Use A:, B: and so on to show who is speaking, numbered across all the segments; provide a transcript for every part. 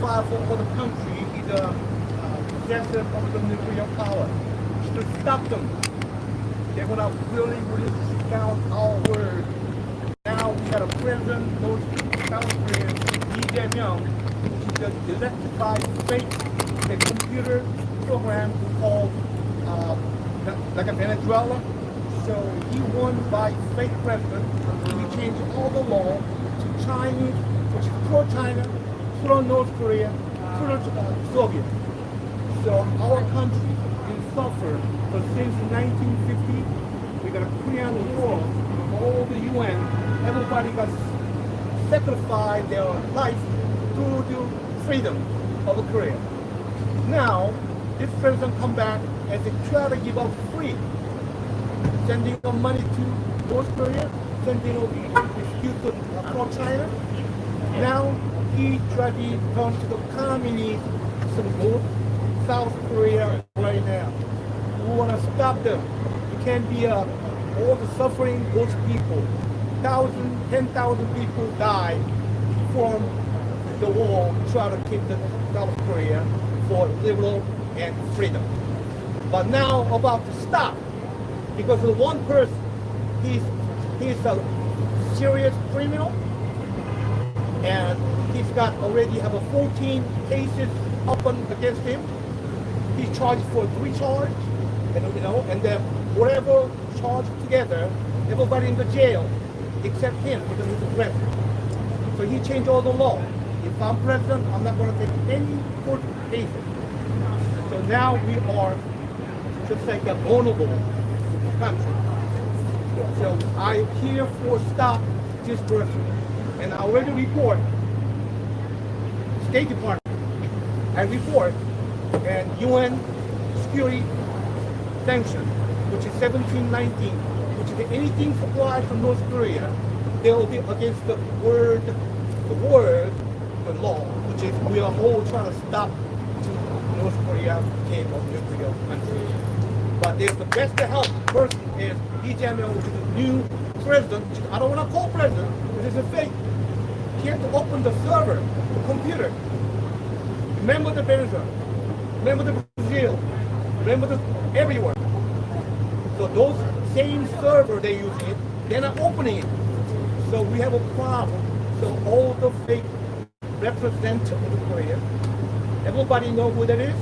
A: file for, the country is a possessor of the nuclear power. To stop them, they're gonna really, really sit down our word. Now we got a president, those South Korean, Lee Jae-myung, which is a electrified fake a computer program called uh, like a Venezuela. So he won by fake president. He changed all the law to Chinese, which is pro-China, pro-North Korea, pro-Soviet. So our country suffered, but since 1950, we got a Korean War, all the UN, everybody got sacrificed their life to the freedom of Korea. Now, this president come back and they try to give up free, sending money to North Korea, sending excuse to uh, pro-China. Now he try to turn to the communist North South Korea right now. We want to stop them. It can't be uh, all the suffering those people. Thousand, ten thousand people died from the war trying to keep the South Korea for liberal and freedom. But now about to stop because the one person he's he's a serious criminal and he's got already have a 14 cases open against him. He's charged for three charges, and you know, and then whatever charged together, everybody in the jail except him because he's a president. So he changed all the law. If I'm president, I'm not going to take any court cases. So now we are just like a vulnerable country. So I here for stop this person. And I already report State Department. and report and UN security sanction, which is 1719, which is anything supplied from North Korea, they will be against the word, the word, the law, which is we are all trying to stop North Korea became a nuclear country. But there's the best to help person is Lee Jae-myung, which is the new president. I don't want to call president, because it's a fake. He had to open the server, the computer. Remember the Venezuela, remember the Brazil, remember the everywhere. So those same server they use it, they're not opening it. So we have a problem. So all the fake representative everybody know who that is?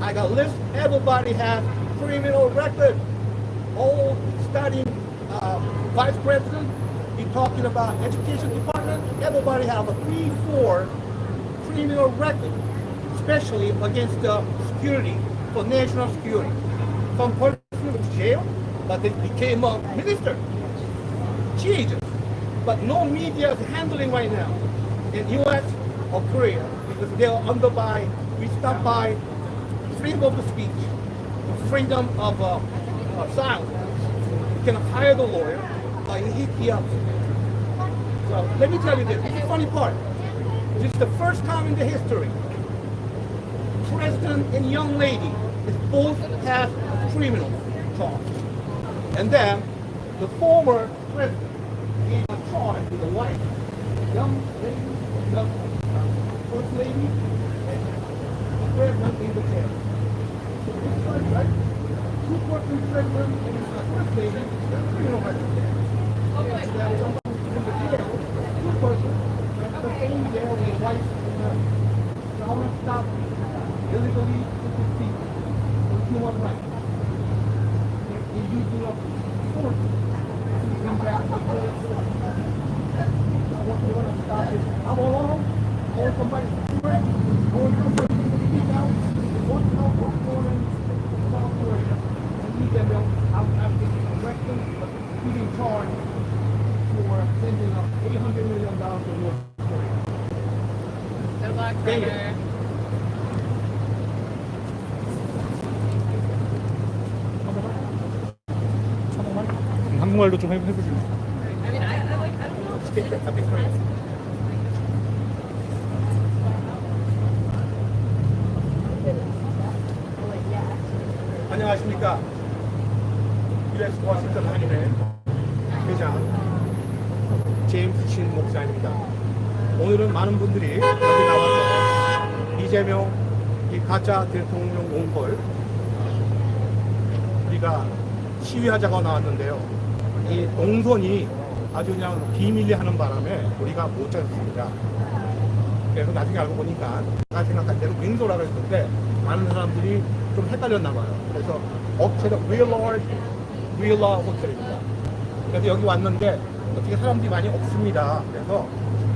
A: I got list. Everybody has criminal record. All studying uh, vice president. He talking about education department. Everybody have a three, four criminal record, especially against the security for national security. Some person was jail, but they became a minister. Jesus. But no media is handling right now in U.S. or Korea because they are under by, we stop by freedom of speech, freedom of uh, uh, silence. You can hire the lawyer, uh, hit the let me tell you this, this is the funny part. This is the first time in the history president and young lady is both have criminal charge. And then the former president gave a charge to the wife, young lady, uh, first lady, and the president in the jail. So this one, right? Two person president and the first lady, criminal record. Arresting, but being charged for sending up $800 million to North Korea.
B: Good luck,
A: Thank you.
B: brother.
C: 한국말도 좀 해- 해보시죠.
B: I mean, I, I like, I don't know.
A: Speak that, that'd be great. 안녕하십니까. 워싱턴 한인회 회장 제임스 친 목사입니다. 오늘은 많은 분들이 여기 나와서 이재명 이 가짜 대통령 온걸 우리가 시위하자가 나왔는데요. 이 농선이 아주 그냥 비밀리 하는 바람에 우리가 못 잡습니다. 그래서 나중에 알고 보니까 제가 생각할 때는 윈도라고 했는데 많은 사람들이 좀 헷갈렸나 봐요. 그래서 업체가 윌 윌러 호텔입니다. 그래서 여기 왔는데 어떻게 사람들이 많이 없습니다. 그래서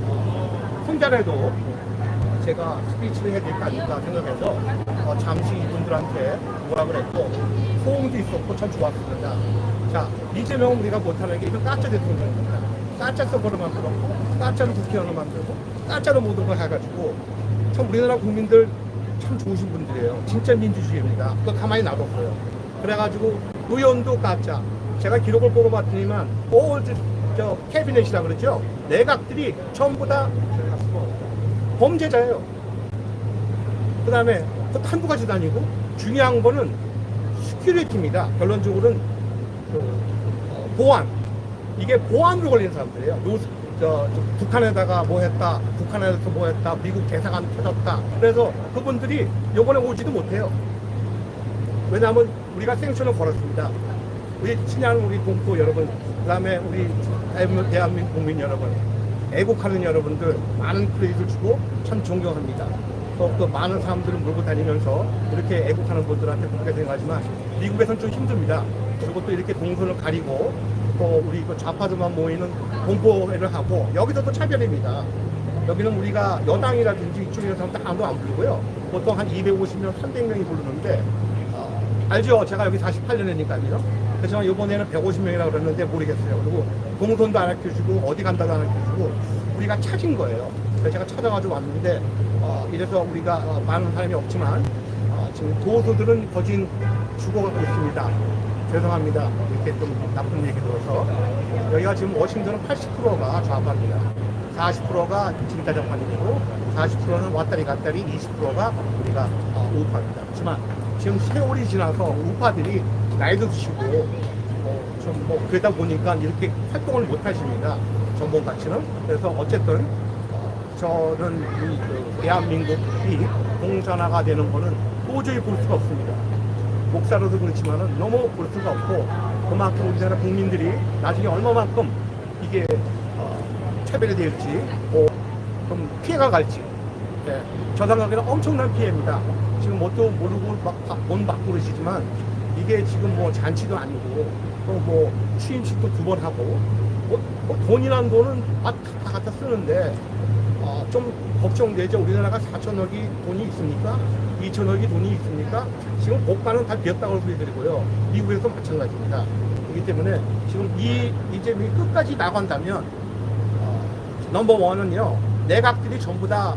A: 어, 혼자라도 제가 스피치를 해야 될거 아닐까 생각해서 어, 잠시 이분들한테 뭐라 그랬고 호응도 있었고 참 좋았습니다. 자 이재명 우리가 못하는 게 이건 가짜 대통령입니다. 가짜 서버를 만들었고 가짜로 국회의원을 만들고 가짜로 모든 걸 해가지고 참 우리나라 국민들 참 좋으신 분들이에요. 진짜 민주주의입니다. 그거 가만히 놔뒀어요. 그래가지고 의원도 가짜. 제가 기록을 보고 봤더니만 올드 저 캐비넷이라 그러죠. 내각들이 전부 다 범죄자예요. 그 다음에 그 한두 가지도 아니고 중요한 거는 스큐리티입니다. 결론적으로는 그, 어, 보안. 이게 보안으로 걸린 사람들이에요. 요, 저, 저 북한에다가 뭐 했다, 북한에서 뭐 했다, 미국 대사관 터졌다. 그래서 그분들이 요번에 오지도 못해요. 왜냐하면 우리가 생존을 걸었습니다. 우리 친한 우리 동포 여러분, 그 다음에 우리 대한민국, 국민 여러분, 애국하는 여러분들 많은 크레딧을 주고 참 존경합니다. 또, 또 많은 사람들을 몰고 다니면서 이렇게 애국하는 분들한테 그렇게 생각하지만 미국에서는 좀 힘듭니다. 그리고 또 이렇게 동선을 가리고 또 우리 그 좌파들만 모이는 공포회를 하고 여기서도 차별입니다. 여기는 우리가 여당이라든지 이쪽에 사람들 아무도 안 부르고요. 보통 한 250명, 300명이 부르는데 어, 알죠? 제가 여기 48년이니까요. 그렇지만 이번에는 150명이라고 그랬는데 모르겠어요. 그리고 동선도 안 알려주고 어디 간다도 안 알려주고 우리가 찾은 거예요. 그래서 제가 찾아가지고 왔는데 어, 이래서 우리가 어, 많은 사람이 없지만 어, 지금 도서들은 거진 죽어가고 있습니다. 죄송합니다. 이렇게 좀 나쁜 얘기 들어서 여기가 지금 워싱턴은 80%가 좌파입니다. 40%가 진타정판이고 40%는 왔다리 갔다리 20%가 우리가 어, 우파입니다. 그렇지만 지금 세월이 지나서 우파들이 나이도 드시고 어, 좀뭐 그러다 보니까 이렇게 활동을 못 하십니다. 전범 가치는 그래서 어쨌든 어, 저는 이 그, 대한민국이 공산화가 되는 거는 도저히 볼 수가 없습니다. 목사로도 그렇지만은 너무 볼 수가 없고 그만큼 우리나라 국민들이 나중에 얼마만큼 이게 어, 차별이 될지 뭐, 좀 피해가 갈지 네, 저 생각에는 엄청난 피해입니다. 지금 뭣도 모르고 막돈막 부르시지만 이게 지금 뭐 잔치도 아니고 또 뭐 취임식도 두 번 하고 뭐, 뭐 돈이란 다, 다 갖다 쓰는데 어, 좀 걱정되죠. 우리나라가 4천억이 돈이 있습니까? 2천억이 돈이 있습니까? 지금 고가는 다 비었다고 소리드리고요. 미국에서 마찬가지입니다. 그렇기 때문에 지금 이 이재명이 끝까지 나간다면 어, 넘버 원은요 내각들이 전부 다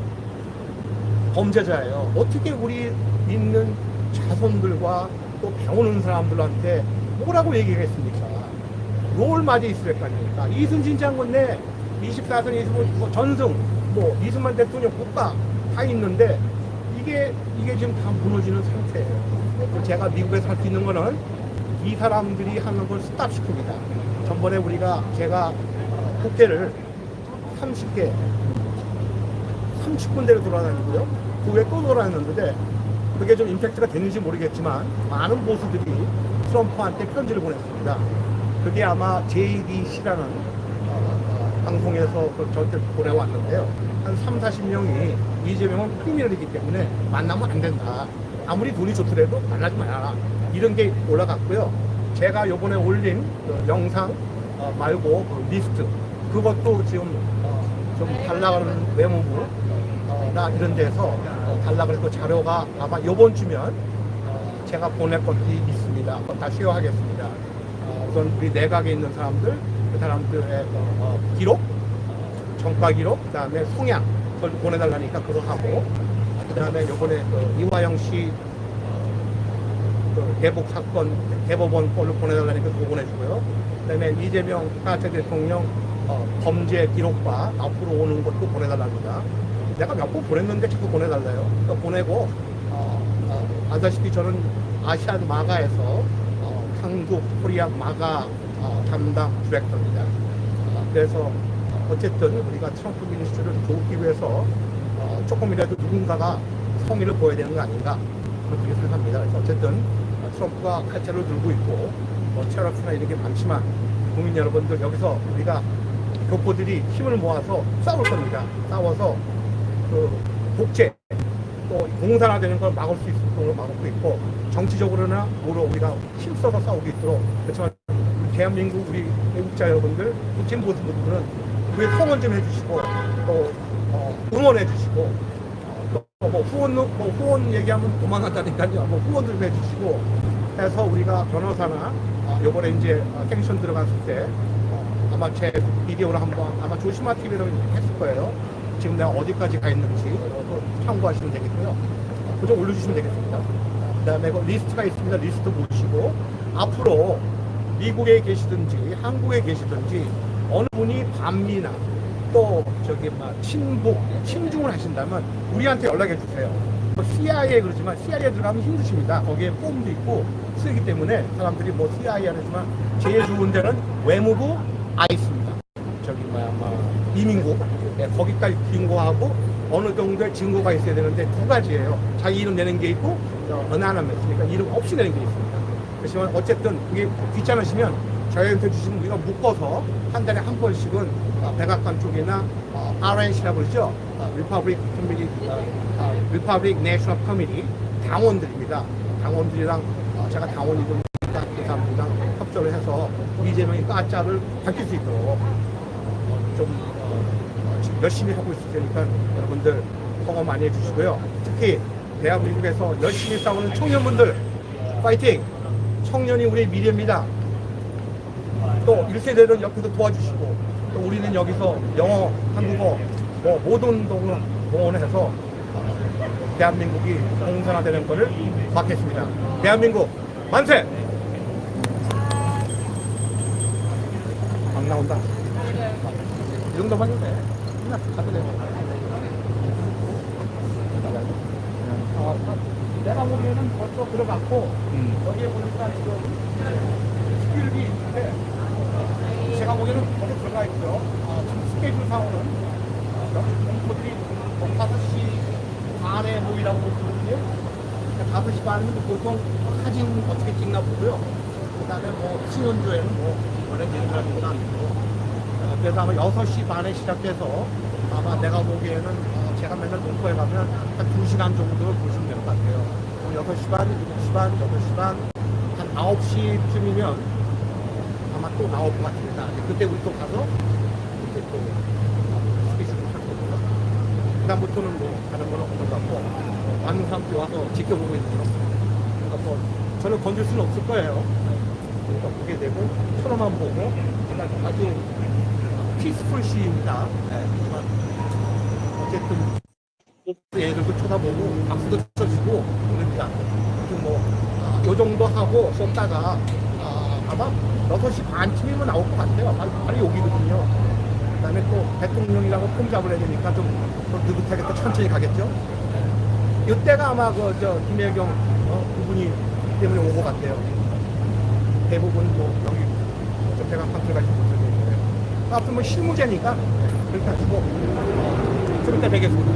A: 범죄자예요. 어떻게 우리 있는 자손들과 또 배우는 사람들한테 뭐라고 얘기했습니까? 롤 맞이 있을 거 아닙니까? 이순신 장군 내 24선 이승만 뭐 전승 뭐 이승만 대통령 국가 다 있는데 이게 이게 지금 다 무너지는 상태예요. 그래서 제가 미국에서 할 수 있는 거는 이 사람들이 하는 걸 스탑시킵니다. 전번에 우리가 제가 어, 국회를 30개 30군데를 돌아다니고요. 그 외에 또 돌아다녔는데 그게 좀 임팩트가 되는지 모르겠지만 많은 보수들이 트럼프한테 편지를 보냈습니다. 그게 아마 JBC라는 어, 방송에서 그 저한테 보내왔는데요. 한 3, 40명이 이재명은 크리미널이기 때문에 만나면 안 된다. 아무리 돈이 좋더라도 만나지 마라. 이런 게 올라갔고요. 제가 요번에 올린 그 영상 어, 말고 그 리스트 그것도 지금 어, 좀 달라가는 외무부 어, 나 이런 데서 어, 달라 그래서 자료가 아마 요번 주면 어, 제가 보낼 것들이 있습니다. 다 쉐어하겠습니다. 어, 우선 우리 내각에 있는 사람들, 그 사람들의 어, 기록, 어, 전과 기록, 그 다음에 성향, 그걸 보내달라니까 그거 하고, 그 다음에 요번에 그 이화영 씨 어, 그 대북 사건, 대법원 걸로 보내달라니까 그거 보내주고요. 그 다음에 이재명 가짜 대통령 어, 범죄 기록과 앞으로 오는 것도 보내달랍니다. 내가 몇 번 보냈는데 자꾸 보내달래요. 그러니까 보내고, 어, 어, 아시다시피 저는 아시안 마가에서 어, 한국 코리아 마가 어, 담당 디렉터입니다. 어, 그래서 어쨌든 우리가 트럼프 미니스트를 돕기 위해서 어, 조금이라도 누군가가 성의를 보여야 되는 거 아닌가 그렇게 생각합니다. 그래서 어쨌든 트럼프가 칼자를 들고 있고 뭐 테러프나 이런 게 많지만 국민 여러분들 여기서 우리가 교포들이 힘을 모아서 싸울 겁니다. 싸워서 그 독재 또 공산화되는 걸 막을 수 있도록 걸 막고 있고 정치적으로나 뭐로 우리가 힘써서 싸우고 있도록 그렇지만 대한민국 우리 외국자 여러분들 국진 보신 분들은 우리 성원 좀 해주시고 또 어, 응원해 주시고 어, 또뭐 후원 뭐 후원 얘기하면 도망간다니까요 뭐 후원 좀 해주시고 해서 우리가 변호사나 어, 요번에 이제 어, 탱션 들어갔을 때 어, 아마 제 비디오를 한번 아마 조심하 TV로 했을 거예요. 지금 내가 어디까지 가 있는지 또 참고하시면 되겠고요. 어, 그좀 올려주시면 되겠습니다. 그 다음에 그 리스트가 있습니다. 리스트 보시고 앞으로 미국에 계시든지 한국에 계시든지 어느 분이 반미나 또 저기 막 친북, 친중을 하신다면 우리한테 연락해 주세요. CIA 그러지만 CIA 들어가면 힘드십니다. 거기에 폼도 있고 쓰기 때문에 사람들이 뭐 CIA 하지만 제일 좋은 데는 외무부 아이스입니다. 저기 뭐야 뭐 이민국 예, 거기까지 신고하고 어느 정도의 증거가 있어야 되는데 두 가지예요. 자기 이름 내는 게 있고 어나나메스 그러니까 이름 없이 내는 게 있습니다. 그렇지만 어쨌든 그게 귀찮으시면 저희한테 주시면 우리가 묶어서 한 달에 한 번씩은 어, 백악관 쪽이나 어, RNC라고 그러죠. 어, 커미티, 어, 어, 리퍼블릭 내셔널 커미티 당원들입니다. 당원들이랑 어, 제가 당원이든 그 사람들이랑 협조를 해서 이재명이 가짜를 밝힐 수 있도록 어, 좀 어, 열심히 하고 있을 테니까 여러분들 허가 많이 해주시고요. 특히 대한민국에서 열심히 싸우는 청년분들 파이팅! 청년이 우리의 미래입니다. 또 1세대는 옆에서 도와주시고 또 우리는 여기서 영어, 한국어 뭐 모든 동을 동원해서 어, 대한민국이 공산화되는 것을 막겠습니다. 대한민국 만세! 안 나온다. 이 정도만 해도 돼. 내가 보기에는 벌써 들어갔고
C: 음.
A: 여기에 보니까 지금 스킬이 있는데 제가 보기에는 거기 들어가 있고요. 아, 지금 스케줄 상으로는 아, 여기 공포들이 뭐 5시 반에 모이라고 그러거든요. 그러니까 5시 반이면 보통 사진 어떻게 찍나 보고요. 그 다음에 뭐 신혼조에는 뭐 원래 내려가지고는 안 되고 어, 그래서 아마 6시 반에 시작돼서 아마 내가 보기에는 어, 제가 맨날 농포에 가면 한 2시간 정도를 보시면 될 것 같아요. 6시 반, 7시 반, 8시 반, 한 9시쯤이면 아마 또 나올 것 같습니다. 그때 우리 또 가서 이제 또 스케줄을 할 거고요. 그다음부터는 뭐 다른 거는 없는 것 같고 어, 많은 사람들이 와서 지켜보고 있는 거. 그러니까 뭐 저는 건들 수는 없을 거예요. 그러니까 보게 되고 서로만 보고 아주 피스풀 시입니다. 네, 어쨌든 애들도 쳐다보고 박수도 쳐주고 그럽니다. 아무튼 뭐, 아, 요 정도 하고 썼다가 아, 아마 6시 반쯤이면 나올 것 같아요. 바로, 바로 여기거든요. 그 다음에 또 대통령이라고 폼 잡으려야 되니까 좀, 좀 느긋하게 또 천천히 가겠죠. 이때가 아마 그, 저, 김혜경, 어, 그분이 때문에 온 것 같아요. 대부분 뭐, 여기, 저 백악관들 가지고 있는데. 아무튼 뭐 실무제니까, 그렇게 하시고, 이따 뵙겠습니다.